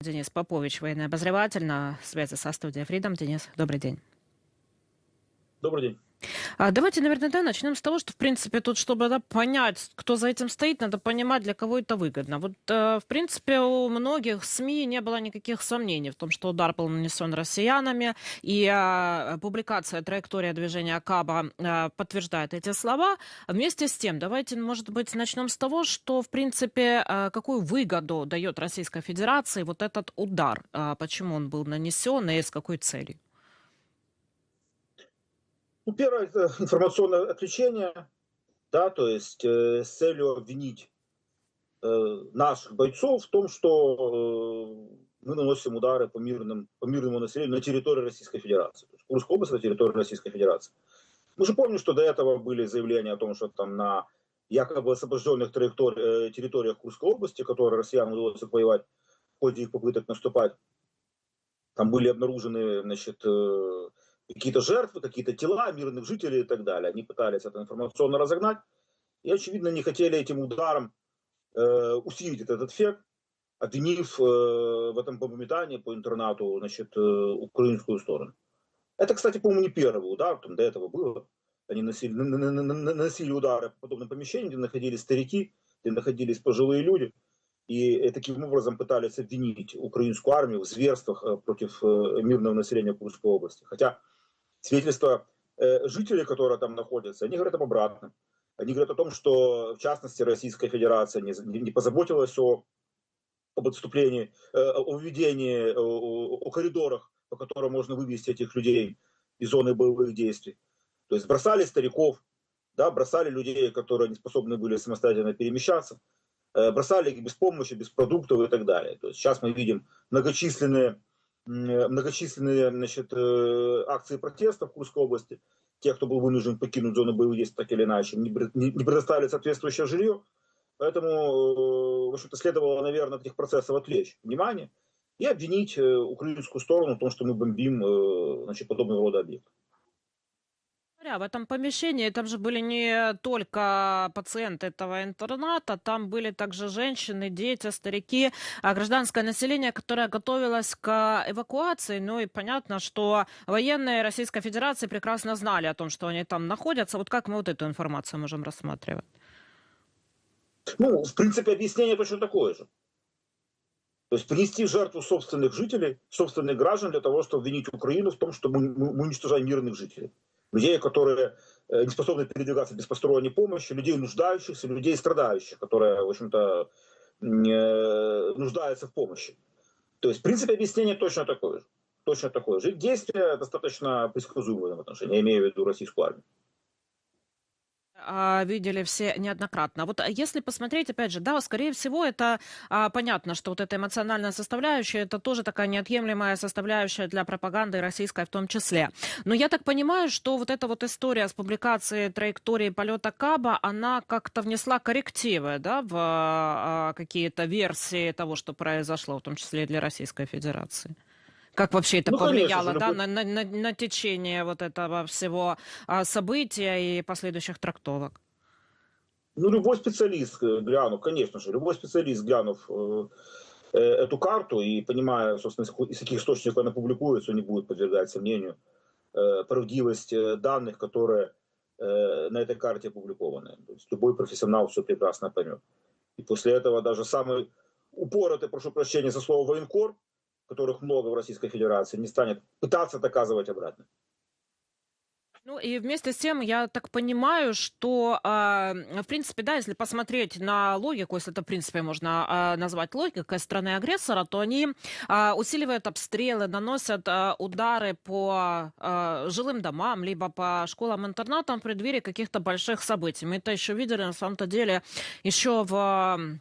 Денис Попович, военный обозреватель на связи со студией Freedom. Денис, добрый день. Добрый день. А давайте, наверное, да, начнем с того, что, в принципе, тут, чтобы да, понять, кто за этим стоит, надо понимать, для кого это выгодно. Вот, э, в принципе, у многих СМИ не было никаких сомнений в том, что удар был нанесен россиянами, и э, публикация «Траектория движения Каба» э, подтверждает эти слова. Вместе с тем, давайте, может быть, начнем с того, что, в принципе, э, какую выгоду дает Российской Федерации вот этот удар, э, почему он был нанесен и с какой целью? Ну, первое это информационное отвлечение, да, то есть э, с целью обвинить э, наших бойцов в том, что э, мы наносим удары по, мирным, по мирному населению на территории Российской Федерации. То есть Курская область на территории Российской Федерации. Мы же помним, что до этого были заявления о том, что там на якобы освобожденных траекторий, э, территориях Курской области, которые россиянам удалось отвоевать в ходе их попыток наступать, там были обнаружены, значит, э, какие-то жертвы, какие-то тела мирных жителей и так далее. Они пытались это информационно разогнать и, очевидно, не хотели этим ударом э, усилить этот эффект, обвинив э, в этом бомбометании по интернату значит, э, украинскую сторону. Это, кстати, по-моему, не первый удар, там до этого было. Они носили, наносили удары в подобном помещении, где находились старики, где находились пожилые люди. И таким образом пытались обвинить украинскую армию в зверствах э, против э, мирного населения Курской области. Хотя свидетельства э, жителей, которые там находятся, они говорят об обратном. Они говорят о том, что, в частности, Российская Федерация не, не позаботилась о, об отступлении, э, о введении, о, о коридорах, по которым можно вывести этих людей из зоны боевых действий. То есть бросали стариков, да, бросали людей, которые не способны были самостоятельно перемещаться, э, бросали их без помощи, без продуктов и так далее. То есть сейчас мы видим многочисленные многочисленные значит, э, акции протеста в Курской области, тех, кто был вынужден покинуть зону боевых действий так или иначе, не предоставили соответствующее жилье. Поэтому, э, в общем-то, следовало, наверное, этих процессов отвлечь внимание и обвинить э, украинскую сторону в том, что мы бомбим значит, подобного рода объекты в этом помещении там же были не только пациенты этого интерната, там были также женщины, дети, старики, а гражданское население, которое готовилось к эвакуации. Ну и понятно, что военные Российской Федерации прекрасно знали о том, что они там находятся. Вот как мы вот эту информацию можем рассматривать? Ну, в принципе, объяснение точно такое же. То есть принести жертву собственных жителей, собственных граждан для того, чтобы обвинить Украину в том, что мы уничтожаем мирных жителей людей, которые э, не способны передвигаться без посторонней помощи, людей нуждающихся, людей страдающих, которые, в общем-то, нуждаются в помощи. То есть, в принципе, объяснение точно такое же. Точно такое же. Действие достаточно предсказуемое в этом отношении, я имею в виду российскую армию. А, видели все неоднократно. Вот а если посмотреть, опять же, да, скорее всего, это а, понятно, что вот эта эмоциональная составляющая, это тоже такая неотъемлемая составляющая для пропаганды российской в том числе. Но я так понимаю, что вот эта вот история с публикацией траектории полета Каба, она как-то внесла коррективы, да, в а, какие-то версии того, что произошло, в том числе и для Российской Федерации. Как вообще это ну, повлияло конечно, да, на, на, на течение вот этого всего а, события и последующих трактовок? Ну, любой специалист, э, глянув, конечно же, любой специалист, глянув э, э, эту карту и понимая, собственно, из каких источников она публикуется, не будет подвергать сомнению э, правдивость э, данных, которые э, на этой карте опубликованы. То есть любой профессионал все прекрасно поймет. И после этого даже самый упоротый, прошу прощения за слово, военкор, которых много в Российской Федерации, не станет пытаться доказывать обратно. Ну и вместе с тем, я так понимаю, что, э, в принципе, да, если посмотреть на логику, если это, в принципе, можно э, назвать логикой страны-агрессора, то они э, усиливают обстрелы, наносят удары по жилым домам, либо по школам-интернатам в преддверии каких-то больших событий. Мы это еще видели, на самом-то деле, еще в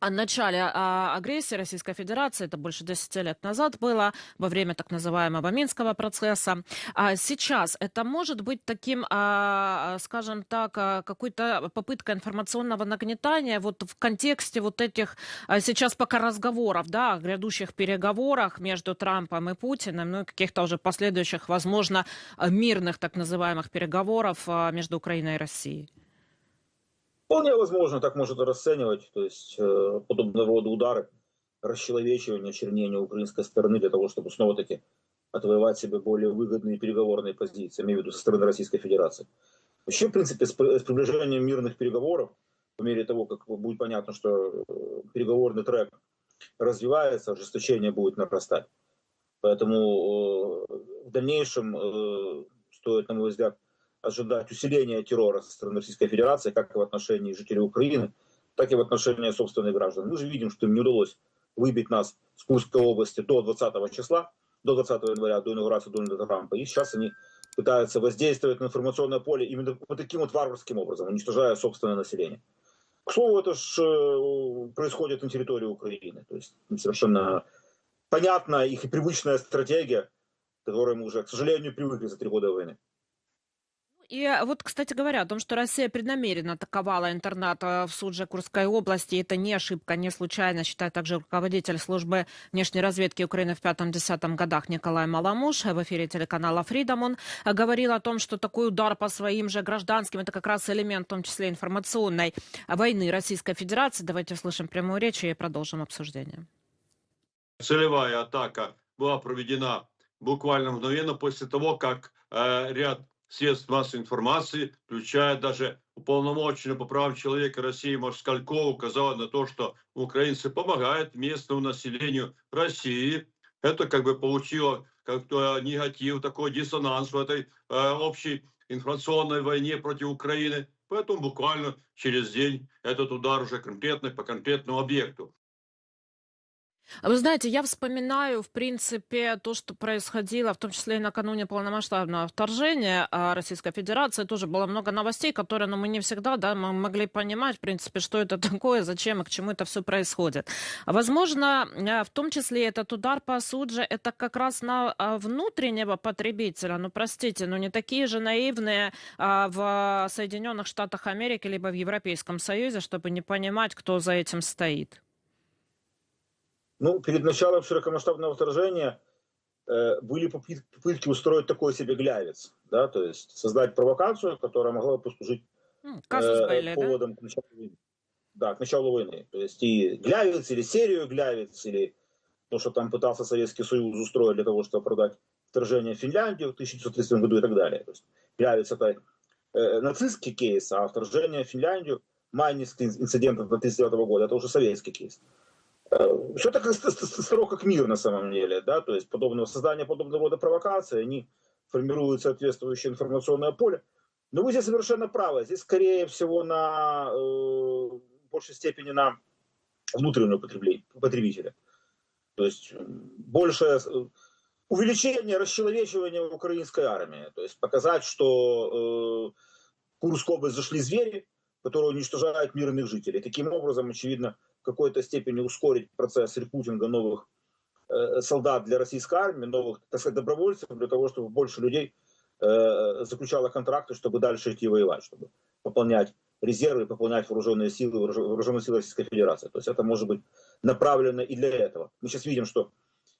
о начале а, агрессии Российской Федерации, это больше 10 лет назад было, во время так называемого Минского процесса. А сейчас это может быть таким, а, скажем так, какой-то попытка информационного нагнетания вот в контексте вот этих сейчас пока разговоров, да, о грядущих переговорах между Трампом и Путиным, ну и каких-то уже последующих, возможно, мирных так называемых переговоров между Украиной и Россией. Вполне возможно, так можно расценивать, то есть э, подобного рода удары расчеловечивания, чернения украинской стороны для того, чтобы снова-таки отвоевать себе более выгодные переговорные позиции, имею в виду со стороны Российской Федерации. Вообще, в принципе, с с приближением мирных переговоров, по мере того, как будет понятно, что э, переговорный трек развивается, ожесточение будет нарастать. Поэтому э, в дальнейшем э, стоит, на мой взгляд, ожидать усиления террора со стороны Российской Федерации, как в отношении жителей Украины, так и в отношении собственных граждан. Мы же видим, что им не удалось выбить нас с Курской области до 20 числа, до 20 января, до инаугурации Дональда Трампа. И сейчас они пытаются воздействовать на информационное поле именно вот таким вот варварским образом, уничтожая собственное население. К слову, это же происходит на территории Украины. То есть совершенно понятная их и привычная стратегия, к которой мы уже, к сожалению, привыкли за три года войны. И вот, кстати говоря, о том, что Россия преднамеренно атаковала интернат э, в Судже Курской области, это не ошибка, не случайно, считает также руководитель службы внешней разведки Украины в пятом-десятом годах Николай Маламуш. В эфире телеканала Freedom он э, говорил о том, что такой удар по своим же гражданским, это как раз элемент, в том числе информационной войны Российской Федерации. Давайте услышим прямую речь и продолжим обсуждение. Целевая атака была проведена буквально мгновенно после того, как э, ряд средств массовой информации, включая даже уполномоченную по правам человека России Москалькова, указала на то, что украинцы помогают местному населению России. Это как бы получило как-то негатив, такой диссонанс в этой э, общей информационной войне против Украины. Поэтому буквально через день этот удар уже конкретный по конкретному объекту. А Вы знаете, я вспоминаю, в принципе, то, что происходило, в том числе и накануне полномасштабного вторжения а, Российской Федерации. Тоже было много новостей, которые ну, мы не всегда да, мы могли понимать, в принципе, что это такое, зачем и к чему это все происходит. А, Возможно, в том числе этот удар по Судже, это как раз на внутреннего потребителя. Ну, простите, ну не такие же наивные в Соединенных Штатах Америки либо в Европейском Союзе, чтобы не понимать, кто за этим стоит. Ну, перед началом широкомасштабного вторжения э, были попытки, попытки устроить такой себе глявец, да, то есть создать провокацию, которая могла бы послужить э, да? поводом к началу войны. Да, к началу войны. То есть и глявец, или серию глявец, или то, что там пытался Советский Союз устроить для того, чтобы оправдать вторжение в Финляндию в 1930 году и так далее. То есть глявец это э, нацистский кейс, а вторжение в Финляндию, майнинский инцидент 1939 года, это уже советский кейс. Все так старо как мир на самом деле, да, то есть подобного создания подобного рода провокации, они формируют соответствующее информационное поле. Но вы здесь совершенно правы. Здесь, скорее всего, на э, большей степени на внутреннего потребителя. То есть больше э, увеличение, расчеловечивание украинской армии. То есть показать, что э, Курскую область зашли звери, которые уничтожают мирных жителей. Таким образом, очевидно, какой-то степени ускорить процесс рекрутинга новых э, солдат для российской армии, новых, так сказать, добровольцев, для того, чтобы больше людей э, заключало контракты, чтобы дальше идти воевать, чтобы пополнять резервы, пополнять вооруженные силы, вооруженные силы Российской Федерации. То есть это может быть направлено и для этого. Мы сейчас видим, что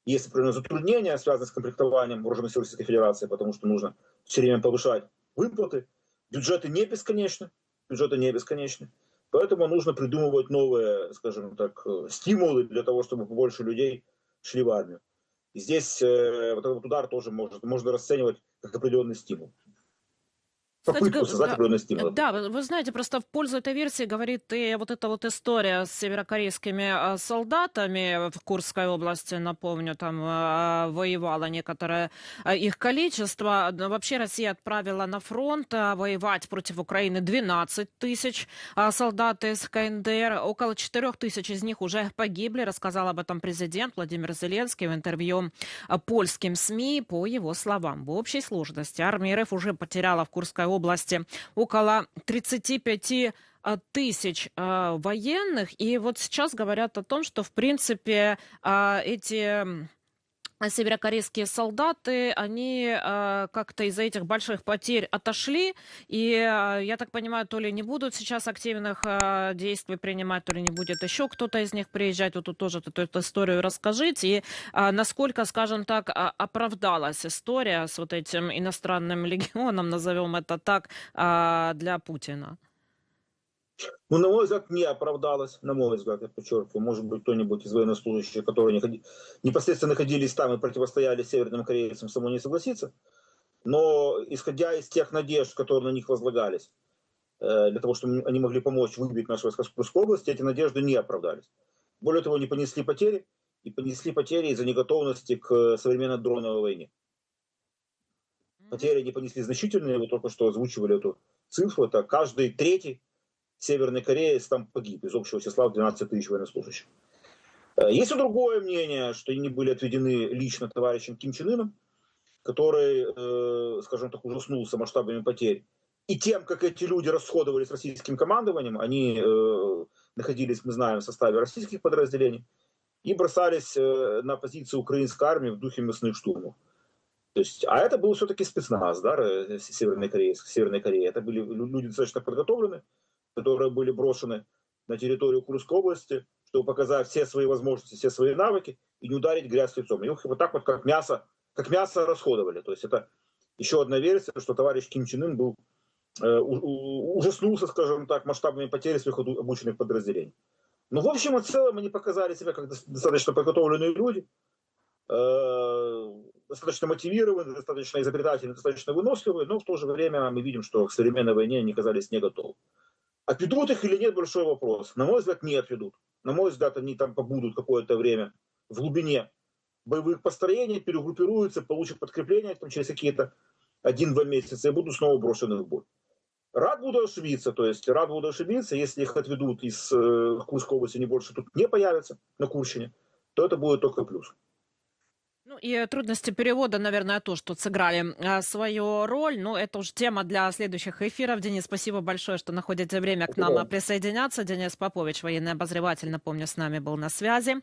есть определенные затруднения, связанные с комплектованием вооруженных сил Российской Федерации, потому что нужно все время повышать выплаты. Бюджеты не бесконечны, бюджеты не бесконечны. Поэтому нужно придумывать новые, скажем так, э, стимулы для того, чтобы побольше людей шли в армию. И здесь э, вот этот удар тоже может, можно расценивать как определенный стимул попытку создать да, определенный стимул. Да, вы, знаете, просто в пользу этой версии говорит и вот эта вот история с северокорейскими а, солдатами в Курской области, напомню, там а, воевало некоторое а, их количество. Вообще Россия отправила на фронт воевать против Украины 12 тысяч солдат из КНДР. Около 4 тысяч из них уже погибли, рассказал об этом президент Владимир Зеленский в интервью польским СМИ. По его словам, в общей сложности армия РФ уже потеряла в Курской области около 35 а, тысяч э, военных. И вот сейчас говорят о том, что, в принципе, э, эти северокорейские солдаты, они э, как-то из-за этих больших потерь отошли, и э, я так понимаю, то ли не будут сейчас активных э, действий принимать, то ли не будет еще кто-то из них приезжать. Вот тут тоже эту, эту историю расскажите, и э, насколько, скажем так, оправдалась история с вот этим иностранным легионом, назовем это так, э, для Путина. Ну, на мой взгляд, не оправдалось, на мой взгляд, я подчеркиваю. Может быть, кто-нибудь из военнослужащих, которые непосредственно находились там и противостояли северным корейцам, само не согласится. Но исходя из тех надежд, которые на них возлагались, э, для того, чтобы они могли помочь выбить наши войска с Курской области, эти надежды не оправдались. Более того, они понесли потери, и понесли потери из-за неготовности к э, современной дроновой войне. Потери они понесли значительные, вы только что озвучивали эту цифру, это каждый третий Северной Кореец там погиб из общего числа в 12 тысяч военнослужащих. Э, Есть и другое мнение, что они были отведены лично товарищем Ким Чен Ыном, который, э, скажем так, ужаснулся масштабами потерь. И тем, как эти люди расходовались российским командованием, они э, находились, мы знаем, в составе российских подразделений, и бросались на позиции украинской армии в духе мясных штурмов. То есть, а это был все-таки спецназ да, Северной, Кореи, Северной Кореи. Это были лю- люди достаточно подготовленные, которые были брошены на территорию Курской области, чтобы показать все свои возможности, все свои навыки и не ударить грязь лицом. И их вот так вот, как мясо, как мясо расходовали. То есть это еще одна версия, что товарищ Ким Чен Ын был, э, ужаснулся, скажем так, масштабными потерями своих обученных подразделений. Но в общем и целом они показали себя как дос- достаточно подготовленные люди, э, достаточно мотивированные, достаточно изобретательные, достаточно выносливые, но в то же время мы видим, что к современной войне они казались не готовы. Отведут их или нет, большой вопрос. На мой взгляд, не отведут. На мой взгляд, они там побудут какое-то время в глубине боевых построений, перегруппируются, получат подкрепление там, через какие-то один-два месяца и будут снова брошены в бой. Рад буду ошибиться, то есть рад буду ошибиться, если их отведут из э, Курской области, они больше тут не появятся на Курщине, то это будет только плюс. Ну и трудности перевода, наверное, тоже тут сыграли а, свою роль. Но это уже тема для следующих эфиров. Денис, спасибо большое, что находите время к нам а, присоединяться. Денис Попович, военный обозреватель, напомню, с нами был на связи.